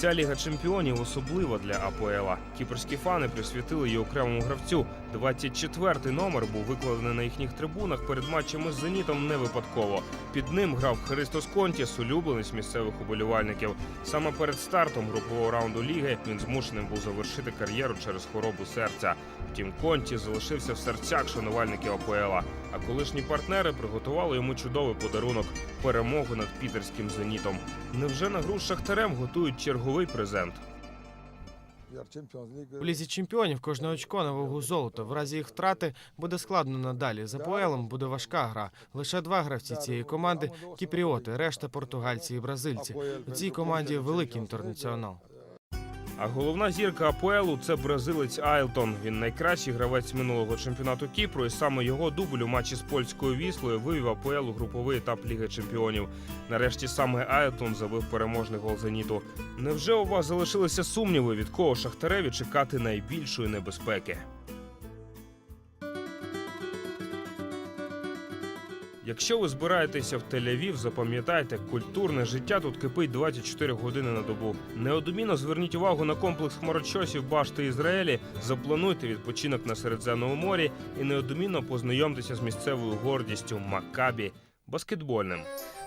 Ця ліга чемпіонів особлива для АПЛа. Кіпрські фани присвятили її окремому гравцю. 24-й номер був викладений на їхніх трибунах перед матчами з зенітом не випадково. Під ним грав Христос Контіс, улюбленець місцевих уболівальників. Саме перед стартом групового раунду ліги він змушеним був завершити кар'єру через хворобу серця. Втім, Конті залишився в серцях шанувальників АПЛа. А колишні партнери приготували йому чудовий подарунок перемогу над пітерським зенітом. Невже на гру шахтарем готують черговий презент? У лізі чемпіонів кожне очко на вагу золота. В разі їх втрати буде складно надалі. За поелом буде важка гра. Лише два гравці цієї команди кіпріоти, решта португальці і бразильці. У цій команді великий інтернаціонал. А головна зірка АПЛу це бразилець Айлтон. Він найкращий гравець минулого чемпіонату Кіпру, і саме його дубль у матчі з польською віслою вивів АПЛ у груповий етап Ліги Чемпіонів. Нарешті саме Айлтон забив переможний гол зеніту. Невже у вас залишилися сумніви, від кого шахтареві чекати найбільшої небезпеки? Якщо ви збираєтеся в Тель-Авів, запам'ятайте, культурне життя тут кипить 24 години на добу. Неодмінно зверніть увагу на комплекс хмарочосів башти Ізраїлі, заплануйте відпочинок на Середземному морі і неодмінно познайомтеся з місцевою гордістю Макабі баскетбольним.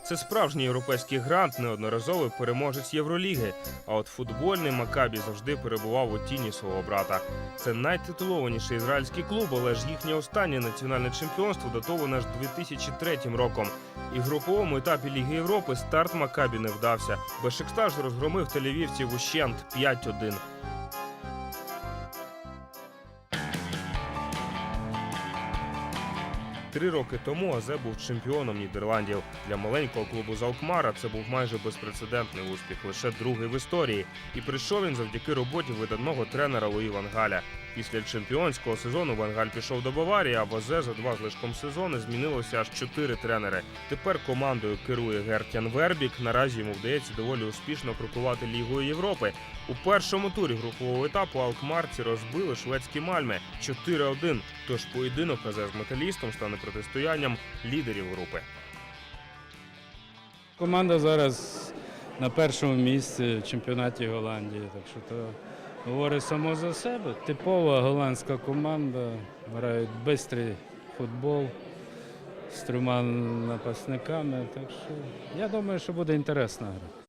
Це справжній європейський грант, неодноразовий переможець Євроліги. А от футбольний Макабі завжди перебував у тіні свого брата. Це найтитулованіший ізраїльський клуб, але ж їхнє останнє національне чемпіонство датоване аж 2003 роком. І в груповому етапі Ліги Європи старт Макабі не вдався. Бешикташ розгромив телевівців ущент 5-1. Три роки тому Азе був чемпіоном Нідерландів. Для маленького клубу Залкмара це був майже безпрецедентний успіх, лише другий в історії. І прийшов він завдяки роботі видатного тренера Луї Ван Галя. Після чемпіонського сезону Ван Галь пішов до Баварії, а в Азе за два з лишком сезони змінилося аж чотири тренери. Тепер командою керує Гертян Вербік. Наразі йому вдається доволі успішно крокувати Лігою Європи. У першому турі групового етапу алкмарці розбили шведські мальми 4-1. Тож поєдинок Азе з металістом стане протистоянням лідерів групи. Команда зараз на першому місці в чемпіонаті Голландії, так що то говорить само за себе. Типова голландська команда, грають швидкий футбол з трьома напасниками. Так що я думаю, що буде інтересна гра.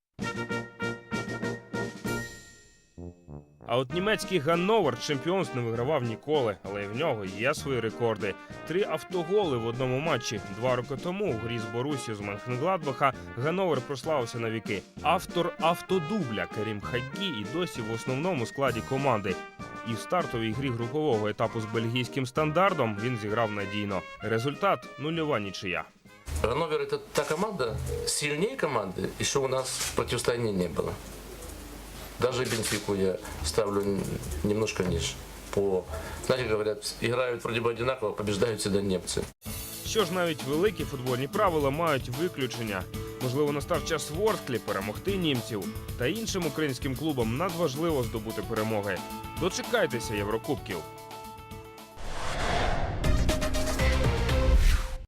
А от німецький Ганновер чемпіонств не вигравав ніколи, але й в нього є свої рекорди. Три автоголи в одному матчі. Два роки тому у грі з Борусі з Менхенгладбаха Ганновер прославився на віки. Автор автодубля Керім Хаггі і досі в основному складі команди. І в стартовій грі групового етапу з бельгійським стандартом він зіграв надійно. Результат нульова нічия. Ганновер это та команда, сильнее команды, еще у нас противостояния не было. Даже Бенфику я ставлю немножко ниже. По, знаете, говорят, играют вроде бы одинаково, побеждают всегда немцы. Що ж навіть великі футбольні правила мають виключення. Можливо, настав час Ворсклі перемогти німців та іншим українським клубам надважливо здобути перемоги. Дочекайтеся Єврокубків.